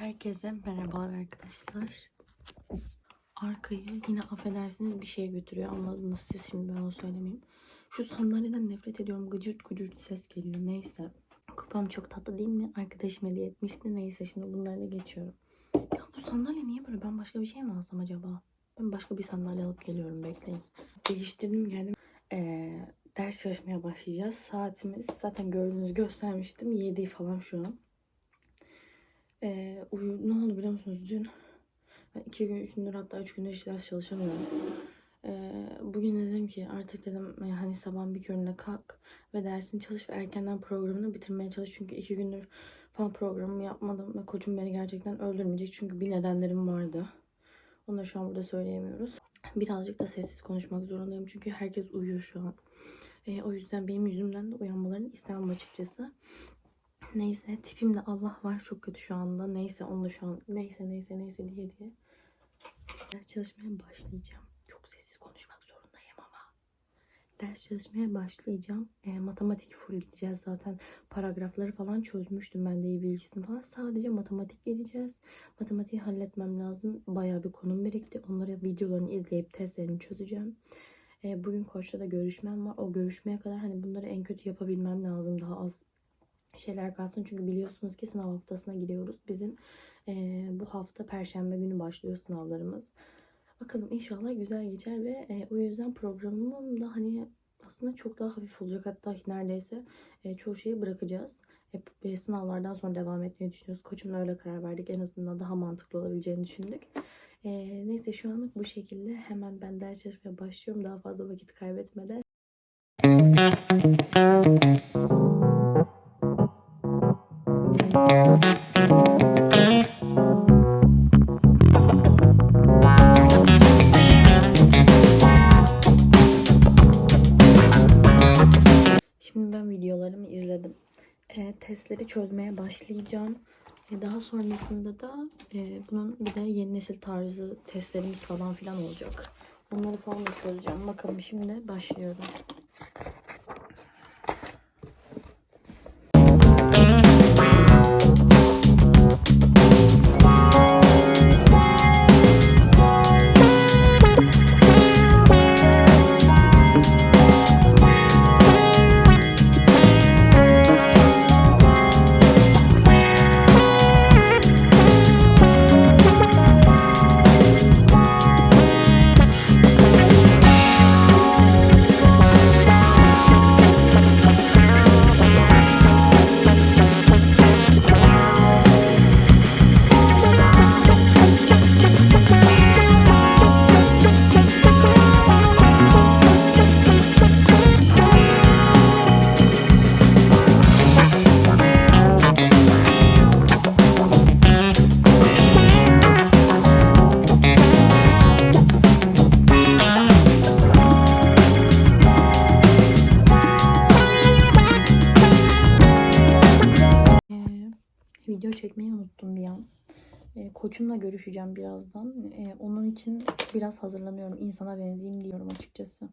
Herkese merhabalar arkadaşlar. Arkayı yine affedersiniz bir şeye götürüyor. Anladınız siz şimdi ben onu söylemeyeyim. Şu sandalyeden nefret ediyorum. Gıcırt gıcırt ses geliyor. Neyse. Kupam çok tatlı değil mi? Arkadaşım hediye etmişti. Neyse şimdi bunlarla geçiyorum. Ya bu sandalye niye böyle? Ben başka bir şey mi alsam acaba? Ben başka bir sandalye alıp geliyorum. Bekleyin. Değiştirdim geldim. Ee, ders çalışmaya başlayacağız. Saatimiz zaten gördüğünüz göstermiştim. 7 falan şu an. Ee, uyu, ne oldu biliyor musunuz dün? Ben iki gün, üç gündür hatta üç gündür hiç ders çalışamıyorum. Ee, bugün dedim ki artık dedim e, hani sabah bir köründe kalk ve dersini çalış ve erkenden programını bitirmeye çalış. Çünkü iki gündür falan programımı yapmadım ve koçum beni gerçekten öldürmeyecek. Çünkü bir nedenlerim vardı. Onları şu an burada söyleyemiyoruz. Birazcık da sessiz konuşmak zorundayım. Çünkü herkes uyuyor şu an. Ee, o yüzden benim yüzümden de uyanmalarını istemem açıkçası. Neyse tipimde Allah var çok kötü şu anda. Neyse onu da şu an neyse neyse neyse diye diye. Ders çalışmaya başlayacağım. Çok sessiz konuşmak zorundayım ama. Ders çalışmaya başlayacağım. E, matematik full gideceğiz zaten. Paragrafları falan çözmüştüm ben de iyi bilgisini falan. Sadece matematik gideceğiz. Matematiği halletmem lazım. Bayağı bir konum birikti. Onları videolarını izleyip testlerini çözeceğim. E, bugün koçla da görüşmem var. O görüşmeye kadar hani bunları en kötü yapabilmem lazım. Daha az şeyler kalsın. Çünkü biliyorsunuz ki sınav haftasına giriyoruz. Bizim eee, bu hafta perşembe günü başlıyor sınavlarımız. Bakalım inşallah güzel geçer ve eee, o yüzden programım da hani aslında çok daha hafif olacak. Hatta neredeyse eee, çoğu şeyi bırakacağız. Hep eee, sınavlardan sonra devam etmeyi düşünüyoruz. Koçumla öyle karar verdik. En azından daha mantıklı olabileceğini düşündük. Eee, neyse şu anlık bu şekilde. Hemen ben ders çalışmaya başlıyorum. Daha fazla vakit kaybetmeden. Şimdi ben videolarımı izledim. E, testleri çözmeye başlayacağım. E, daha sonrasında da e, bunun bir de yeni nesil tarzı testlerimiz falan filan olacak. Onları falan da çözeceğim. Bakalım şimdi başlıyorum. Koçumla görüşeceğim birazdan. Ee, onun için biraz hazırlanıyorum. İnsana benzeyeyim diyorum açıkçası.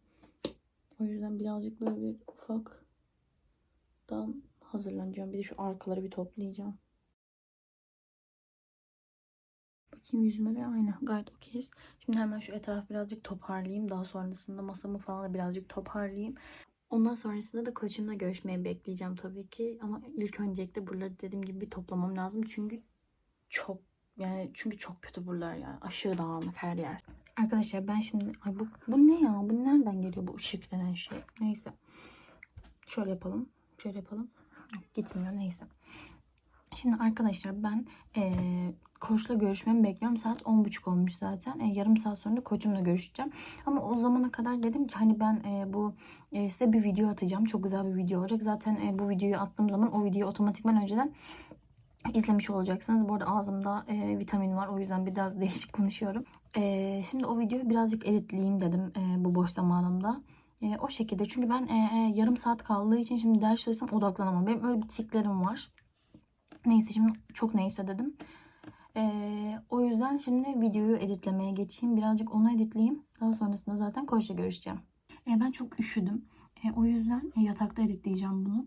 O yüzden birazcık böyle bir ufaktan hazırlanacağım. Bir de şu arkaları bir toplayacağım. Bakayım yüzüme de aynen gayet okeyiz. Şimdi hemen şu etrafı birazcık toparlayayım. Daha sonrasında masamı falan da birazcık toparlayayım. Ondan sonrasında da koçumla görüşmeyi bekleyeceğim tabii ki. Ama ilk öncelikle buraları dediğim gibi bir toplamam lazım. Çünkü çok yani çünkü çok kötü buralar yani. Aşırı dağınık her yer. Arkadaşlar ben şimdi ay bu, bu ne ya? Bu nereden geliyor bu ışık denen şey? Neyse. Şöyle yapalım. Şöyle yapalım. Gitmiyor neyse. Şimdi arkadaşlar ben eee koçla görüşmemi bekliyorum. Saat 10.30 olmuş zaten. E, yarım saat sonra da koçumla görüşeceğim. Ama o zamana kadar dedim ki hani ben e, bu e, size bir video atacağım. Çok güzel bir video olacak. Zaten e, bu videoyu attığım zaman o videoyu otomatikman önceden izlemiş olacaksınız. Bu arada ağzımda e, vitamin var. O yüzden biraz değişik konuşuyorum. E, şimdi o videoyu birazcık editleyeyim dedim e, bu boş zamanımda. E, o şekilde. Çünkü ben e, e, yarım saat kaldığı için şimdi ders çalışsam odaklanamam. Benim öyle bir tiklerim var. Neyse şimdi çok neyse dedim. Ee, o yüzden şimdi videoyu editlemeye geçeyim. Birazcık onu editleyeyim. Daha sonrasında zaten koçla görüşeceğim. Ee, ben çok üşüdüm. Ee, o yüzden e, yatakta editleyeceğim bunu.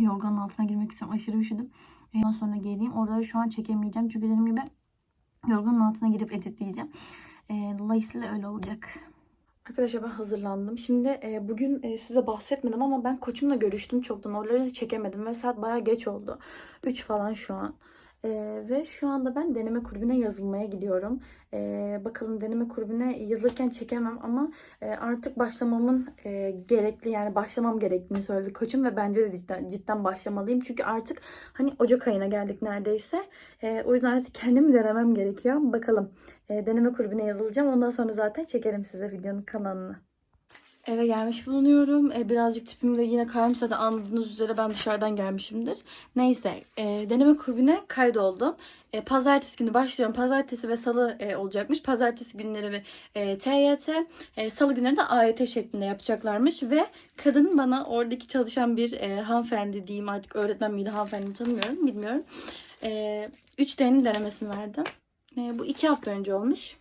yorganın altına girmek istiyorum. Aşırı üşüdüm. Ondan sonra geleyim. Orada şu an çekemeyeceğim. Çünkü dediğim gibi yorganın altına girip editleyeceğim. E, dolayısıyla öyle olacak. Arkadaşlar ben hazırlandım. Şimdi e, bugün e, size bahsetmedim ama ben koçumla görüştüm çoktan. Oraları çekemedim ve saat bayağı geç oldu. 3 falan şu an. E, ve şu anda ben deneme kulübüne yazılmaya gidiyorum. E, bakalım deneme kulübüne yazılırken çekemem ama e, artık başlamamın e, gerekli yani başlamam gerektiğini söyledi koçum ve bence de cidden, cidden başlamalıyım. Çünkü artık hani Ocak ayına geldik neredeyse. E, o yüzden artık kendimi denemem gerekiyor. Bakalım e, deneme kulübüne yazılacağım. Ondan sonra zaten çekerim size videonun kanalını. Eve gelmiş bulunuyorum. E, birazcık tipim de yine kaymış. Zaten anladığınız üzere ben dışarıdan gelmişimdir. Neyse. E, deneme kulübüne kaydoldum. E, pazartesi günü başlıyorum. Pazartesi ve salı e, olacakmış. Pazartesi günleri ve e, TYT. E, salı günleri de AYT şeklinde yapacaklarmış. Ve kadın bana oradaki çalışan bir e, hanımefendi diyeyim artık öğretmen miydi hanımefendi tanımıyorum. Bilmiyorum. E, 3D'nin denemesini verdi. E, bu iki hafta önce olmuş.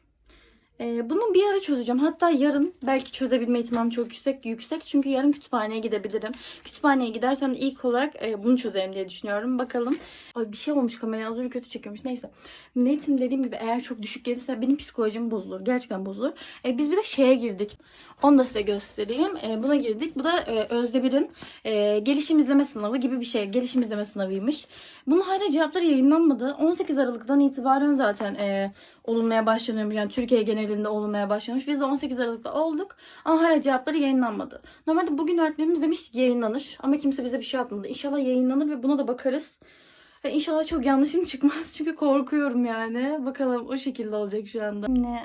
Ee, bunu bir ara çözeceğim. Hatta yarın belki çözebilme ihtimam çok yüksek. Yüksek çünkü yarın kütüphaneye gidebilirim. Kütüphaneye gidersem de ilk olarak e, bunu çözerim diye düşünüyorum. Bakalım. Ay bir şey olmuş kameraya az önce kötü çekiyormuş. Neyse. Netim dediğim gibi eğer çok düşük gelirse benim psikolojim bozulur. Gerçekten bozulur. E, biz bir de şeye girdik. Onu da size göstereyim. E, buna girdik. Bu da e, Özdebir'in e, gelişim izleme sınavı gibi bir şey. Gelişim izleme sınavıymış. Bunun hala cevapları yayınlanmadı. 18 Aralık'tan itibaren zaten e, olunmaya başlanıyor. Yani Türkiye genelinde olunmaya başlamış. Biz de 18 Aralık'ta olduk ama hala cevapları yayınlanmadı. Normalde bugün öğretmenimiz demiş yayınlanır ama kimse bize bir şey atmadı. İnşallah yayınlanır ve buna da bakarız. Ve inşallah çok yanlışım çıkmaz çünkü korkuyorum yani. Bakalım o şekilde olacak şu anda. Şimdi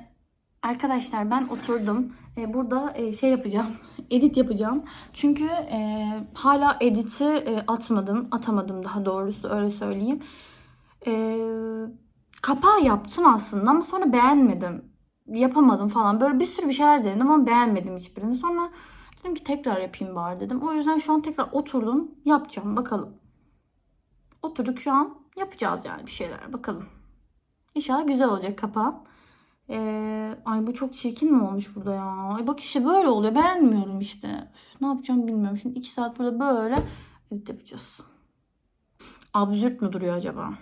arkadaşlar ben oturdum. Burada e, şey yapacağım. Edit yapacağım. Çünkü e, hala editi e, atmadım. Atamadım daha doğrusu öyle söyleyeyim. Eee kapağı yaptım aslında ama sonra beğenmedim. Yapamadım falan. Böyle bir sürü bir şeyler denedim ama beğenmedim hiçbirini. Sonra dedim ki tekrar yapayım bari dedim. O yüzden şu an tekrar oturdum. Yapacağım bakalım. Oturduk şu an yapacağız yani bir şeyler bakalım. İnşallah güzel olacak kapağım. Ee, ay bu çok çirkin mi olmuş burada ya? Ay bak işte böyle oluyor. Beğenmiyorum işte. Üf, ne yapacağım bilmiyorum. Şimdi iki saat burada böyle edit yapacağız. Absürt mü duruyor acaba?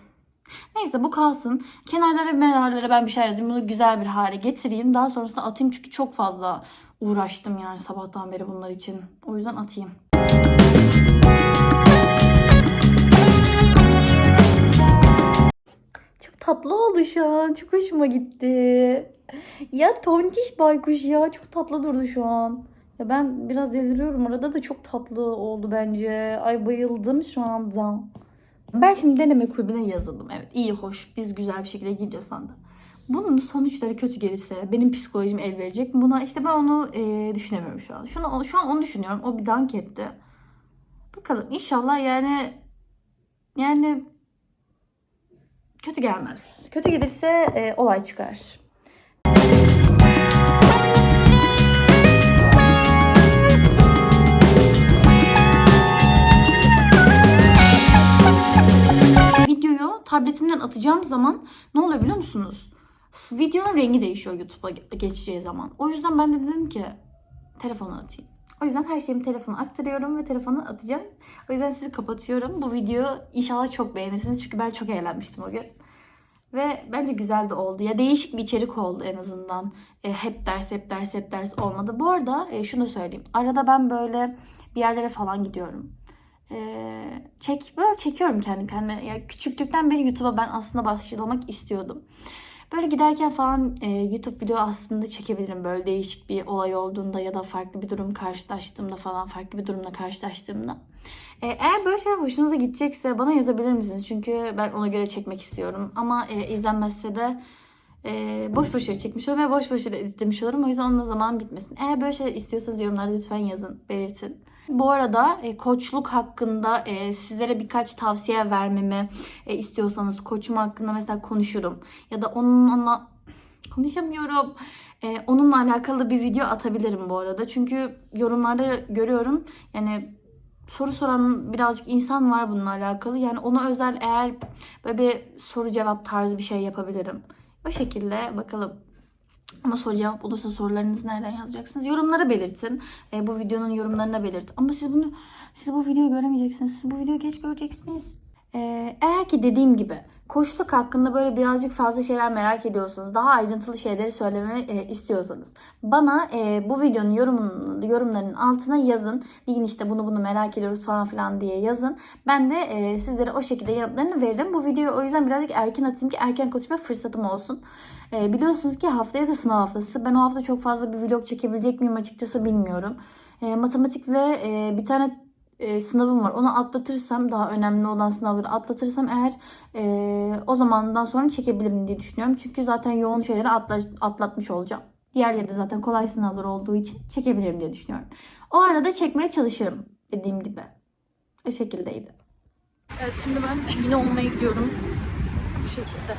Neyse bu kalsın. Kenarlara menarlara ben bir şey yazayım. Bunu güzel bir hale getireyim. Daha sonrasında atayım çünkü çok fazla uğraştım yani sabahtan beri bunlar için. O yüzden atayım. Çok tatlı oldu şu an. Çok hoşuma gitti. Ya tontiş baykuş ya. Çok tatlı durdu şu an. Ya ben biraz deliriyorum. Arada da çok tatlı oldu bence. Ay bayıldım şu anda. Ben şimdi deneme kulübüne yazıldım. Evet iyi hoş. Biz güzel bir şekilde gireceğiz sandım. Bunun sonuçları kötü gelirse benim psikolojim el verecek. Buna işte ben onu e, düşünemiyorum şu an. Şu an, şu an onu düşünüyorum. O bir dank etti. Bakalım inşallah yani yani kötü gelmez. Kötü gelirse e, olay çıkar. Tabletimden atacağım zaman ne oluyor biliyor musunuz? Videonun rengi değişiyor YouTube'a geçeceği zaman. O yüzden ben de dedim ki telefona atayım. O yüzden her şeyimi telefona aktarıyorum ve telefona atacağım. O yüzden sizi kapatıyorum. Bu videoyu inşallah çok beğenirsiniz. Çünkü ben çok eğlenmiştim o gün. Ve bence güzel de oldu. Ya değişik bir içerik oldu en azından. E, hep ders, hep ders, hep ders olmadı. Bu arada e, şunu söyleyeyim. Arada ben böyle bir yerlere falan gidiyorum. Ee, çek böyle çekiyorum kendi kendime. Ya küçüklükten beri YouTube'a ben aslında başlamak istiyordum. Böyle giderken falan e, YouTube video aslında çekebilirim böyle değişik bir olay olduğunda ya da farklı bir durum karşılaştığımda falan farklı bir durumla karşılaştığımda. E, eğer böyle şeyler hoşunuza gidecekse bana yazabilir misiniz? Çünkü ben ona göre çekmek istiyorum. Ama e, izlenmezse de e, boş boş yere çekmiş olurum ve boş boş yere editlemiş olurum. O yüzden onunla zaman bitmesin. Eğer böyle şeyler istiyorsanız yorumlarda lütfen yazın, belirtin. Bu arada e, koçluk hakkında e, sizlere birkaç tavsiye vermemi e, istiyorsanız koçum hakkında mesela konuşurum. Ya da onunla konuşamıyorum. E, onunla alakalı bir video atabilirim bu arada. Çünkü yorumlarda görüyorum yani soru soran birazcık insan var bununla alakalı. Yani ona özel eğer böyle bir soru cevap tarzı bir şey yapabilirim. O şekilde bakalım. Ama soru cevap olursa sorularınızı nereden yazacaksınız? Yorumlara belirtin. E, bu videonun yorumlarına belirtin. Ama siz bunu Siz bu videoyu göremeyeceksiniz. Siz bu videoyu geç göreceksiniz. Ee, eğer ki dediğim gibi koçluk hakkında böyle birazcık fazla şeyler merak ediyorsanız, daha ayrıntılı şeyleri söylememi e, istiyorsanız bana e, bu videonun yorumun, yorumlarının altına yazın. Deyin işte bunu bunu merak ediyoruz falan filan diye yazın. Ben de e, sizlere o şekilde yanıtlarını veririm. Bu videoyu o yüzden birazcık erken atayım ki erken konuşma fırsatım olsun. E, biliyorsunuz ki haftaya da sınav haftası. Ben o hafta çok fazla bir vlog çekebilecek miyim açıkçası bilmiyorum. E, matematik ve e, bir tane e, sınavım var. Onu atlatırsam daha önemli olan sınavları atlatırsam eğer e, o zamandan sonra çekebilirim diye düşünüyorum. Çünkü zaten yoğun şeyleri atla, atlatmış olacağım. Diğerleri de zaten kolay sınavlar olduğu için çekebilirim diye düşünüyorum. O arada çekmeye çalışırım dediğim gibi. O şekildeydi. Evet şimdi ben iğne olmaya gidiyorum. Bu şekilde.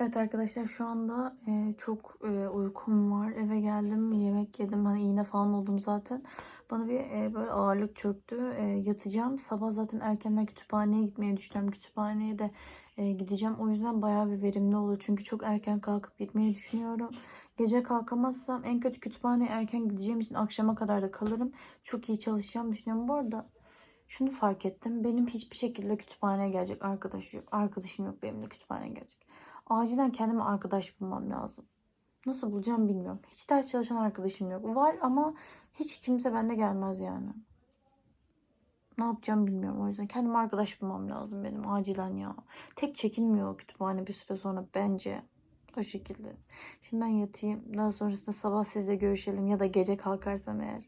Evet arkadaşlar şu anda e, çok e, uykum var. Eve geldim, yemek yedim. Hani iğne falan oldum zaten. Bana bir e, böyle ağırlık çöktü. E, yatacağım. Sabah zaten erkenden kütüphaneye gitmeyi düşünüyorum. Kütüphaneye de e, gideceğim. O yüzden bayağı bir verimli olur. Çünkü çok erken kalkıp gitmeyi düşünüyorum. Gece kalkamazsam en kötü kütüphaneye erken gideceğim için akşama kadar da kalırım. Çok iyi çalışacağım düşünüyorum. Bu arada şunu fark ettim. Benim hiçbir şekilde kütüphaneye gelecek arkadaş yok. Arkadaşım yok benim de kütüphaneye gelecek. Acilen kendime arkadaş bulmam lazım. Nasıl bulacağım bilmiyorum. Hiç ders çalışan arkadaşım yok. Var ama hiç kimse bende gelmez yani. Ne yapacağım bilmiyorum. O yüzden kendime arkadaş bulmam lazım benim acilen ya. Tek çekilmiyor kütüphane bir süre sonra bence. O şekilde. Şimdi ben yatayım. Daha sonrasında sabah sizle görüşelim ya da gece kalkarsam eğer.